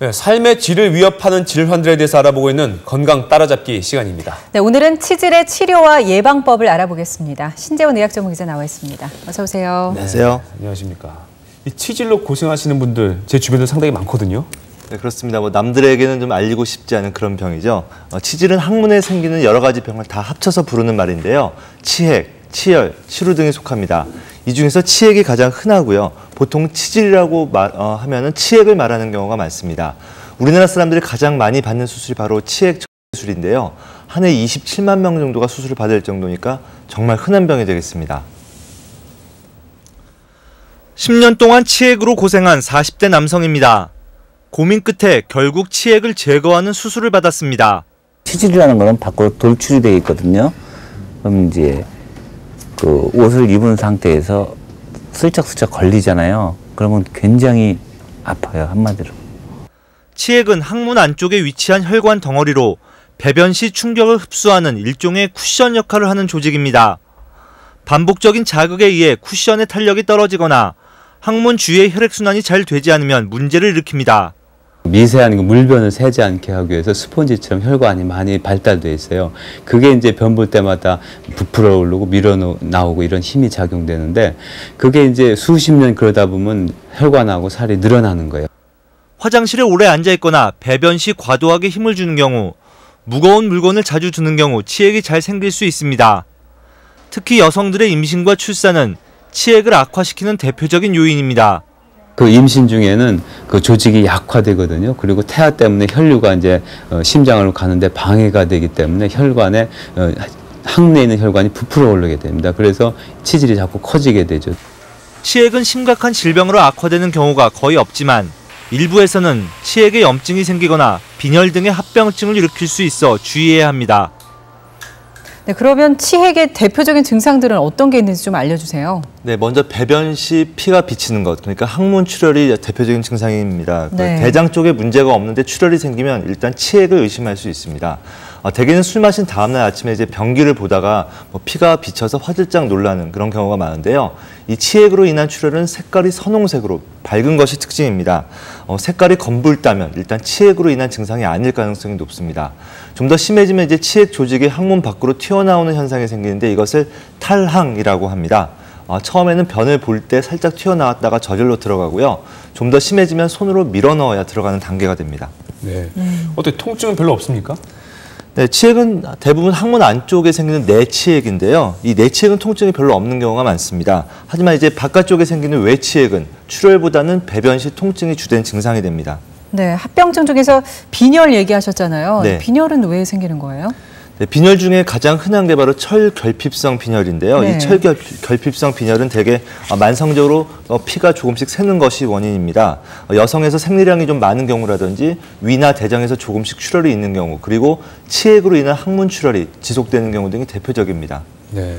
네, 삶의 질을 위협하는 질환들에 대해서 알아보고 있는 건강 따라잡기 시간입니다. 네, 오늘은 치질의 치료와 예방법을 알아보겠습니다. 신재원 의학 전문 기자 나와 있습니다. 어서 오세요. 안녕하세요. 안녕하십니까. 이 치질로 고생하시는 분들 제 주변에 상당히 많거든요. 네, 그렇습니다. 뭐 남들에게는 좀 알리고 싶지 않은 그런 병이죠. 어, 치질은 항문에 생기는 여러 가지 병을 다 합쳐서 부르는 말인데요. 치핵, 치열, 치루 등에 속합니다. 이 중에서 치핵이 가장 흔하고요. 보통 치질이라고 말, 어, 하면은 치핵을 말하는 경우가 많습니다. 우리나라 사람들이 가장 많이 받는 수술이 바로 치핵 수술인데요. 한 해 27만 명 정도가 수술을 받을 정도니까 정말 흔한 병이 되겠습니다. 10년 동안 치핵으로 고생한 40대 남성입니다. 고민 끝에 결국 치핵을 제거하는 수술을 받았습니다. 치질이라는 거는 밖으로 돌출이 되어 있거든요. 그럼 이제 그 옷을 입은 상태에서 슬쩍슬쩍 걸리잖아요. 그러면 굉장히 아파요, 한마디로. 치핵은 항문 안쪽에 위치한 혈관 덩어리로 배변 시 충격을 흡수하는 일종의 쿠션 역할을 하는 조직입니다. 반복적인 자극에 의해 쿠션의 탄력이 떨어지거나 항문 주위의 혈액순환이 잘 되지 않으면 문제를 일으킵니다. 미세한 그 물변을 새지 않게 하기 위해서 스펀지처럼 혈관이 많이 발달돼 있어요. 그게 이제 변 볼 때마다 부풀어 오르고 밀어 나오고 이런 힘이 작용되는데 그게 이제 수십 년 그러다 보면 혈관하고 살이 늘어나는 거예요. 화장실에 오래 앉아 있거나 배변 시 과도하게 힘을 주는 경우, 무거운 물건을 자주 드는 경우 치핵이 잘 생길 수 있습니다. 특히 여성들의 임신과 출산은 치핵을 악화시키는 대표적인 요인입니다. 그 임신 중에는 그 조직이 약화되거든요. 그리고 태아 때문에 혈류가 이제 어, 심장으로 가는데 방해가 되기 때문에 혈관에 어, 항내에 있는 혈관이 부풀어 오르게 됩니다. 그래서 치질이 자꾸 커지게 되죠. 치핵은 심각한 질병으로 악화되는 경우가 거의 없지만 일부에서는 치핵에 염증이 생기거나 빈혈 등의 합병증을 일으킬 수 있어 주의해야 합니다. 네, 그러면 치핵의 대표적인 증상들은 어떤 게 있는지 좀 알려주세요. 네, 먼저 배변 시 피가 비치는 것, 그러니까 항문 출혈이 대표적인 증상입니다. 그 네. 대장 쪽에 문제가 없는데 출혈이 생기면 일단 치핵을 의심할 수 있습니다. 어, 대개는 술 마신 다음날 아침에 이제 변기를 보다가 뭐 피가 비쳐서 화들짝 놀라는 그런 경우가 많은데요. 이 치핵으로 인한 출혈은 색깔이 선홍색으로 밝은 것이 특징입니다. 어, 색깔이 검붉다면 일단 치핵으로 인한 증상이 아닐 가능성이 높습니다. 좀 더 심해지면 이제 치핵 조직이 항문 밖으로 튀어나오는 현상이 생기는데 이것을 탈항이라고 합니다. 어, 처음에는 변을 볼 때 살짝 튀어나왔다가 저절로 들어가고요. 좀 더 심해지면 손으로 밀어 넣어야 들어가는 단계가 됩니다. 네. 어떻게 통증은 별로 없습니까? 네, 치핵은 대부분 항문 안쪽에 생기는 내치핵인데요. 이 내치핵은 통증이 별로 없는 경우가 많습니다. 하지만 이제 바깥쪽에 생기는 외치핵은 출혈보다는 배변 시 통증이 주된 증상이 됩니다. 네, 합병증 중에서 빈혈 얘기하셨잖아요. 네. 빈혈은 왜 생기는 거예요? 네, 빈혈 중에 가장 흔한 게 바로 철결핍성 빈혈인데요. 네. 이 철결핍성 빈혈은 대개 어, 만성적으로 어, 피가 조금씩 새는 것이 원인입니다. 어, 여성에서 생리량이 좀 많은 경우라든지 위나 대장에서 조금씩 출혈이 있는 경우, 그리고 치핵으로 인한 항문 출혈이 지속되는 경우 등이 대표적입니다. 네.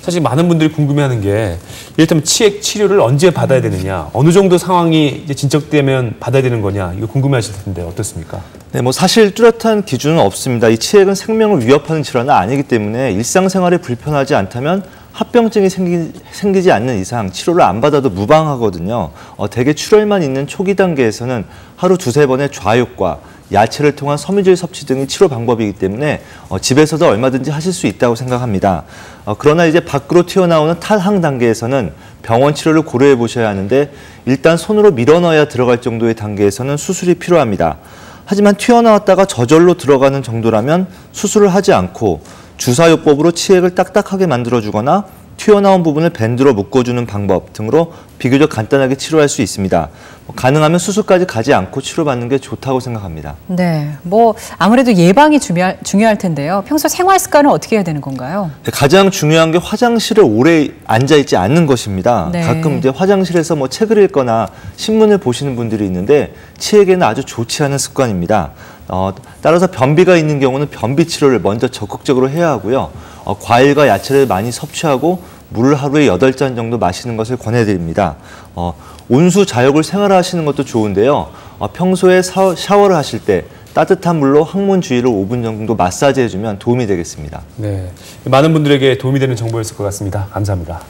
사실 많은 분들이 궁금해하는 게 이를테면 치핵 치료를 언제 받아야 되느냐, 어느 정도 상황이 이제 진척되면 받아야 되는 거냐, 이거 궁금해하실 텐데 어떻습니까? 네, 뭐 사실 뚜렷한 기준은 없습니다. 이 치핵은 생명을 위협하는 질환은 아니기 때문에 일상생활에 불편하지 않다면 합병증이 생기, 생기지 않는 이상 치료를 안 받아도 무방하거든요. 어, 대개 출혈만 있는 초기 단계에서는 하루 두세 번의 좌육과 야채를 통한 섬유질 섭취 등이 치료 방법이기 때문에 어, 집에서도 얼마든지 하실 수 있다고 생각합니다. 어, 그러나 이제 밖으로 튀어나오는 탈항 단계에서는 병원 치료를 고려해 보셔야 하는데 일단 손으로 밀어 넣어야 들어갈 정도의 단계에서는 수술이 필요합니다. 하지만 튀어나왔다가 저절로 들어가는 정도라면 수술을 하지 않고 주사요법으로 치핵을 딱딱하게 만들어주거나 튀어나온 부분을 밴드로 묶어주는 방법 등으로 비교적 간단하게 치료할 수 있습니다. 뭐 가능하면 수술까지 가지 않고 치료받는 게 좋다고 생각합니다. 네, 뭐 아무래도 예방이 중요할, 중요할 텐데요. 평소 생활 습관은 어떻게 해야 되는 건가요? 가장 중요한 게 화장실에 오래 앉아 있지 않는 것입니다. 네. 가끔 이제 화장실에서 뭐 책을 읽거나 신문을 보시는 분들이 있는데 치에게는 아주 좋지 않은 습관입니다. 어, 따라서 변비가 있는 경우는 변비 치료를 먼저 적극적으로 해야 하고요. 어, 과일과 야채를 많이 섭취하고 물을 하루에 여덟 잔 정도 마시는 것을 권해드립니다. 어, 온수 자욕을 생활화하시는 것도 좋은데요. 어, 평소에 샤워, 샤워를 하실 때 따뜻한 물로 항문 주위를 5분 정도 마사지 해주면 도움이 되겠습니다. 네. 많은 분들에게 도움이 되는 정보였을 것 같습니다. 감사합니다.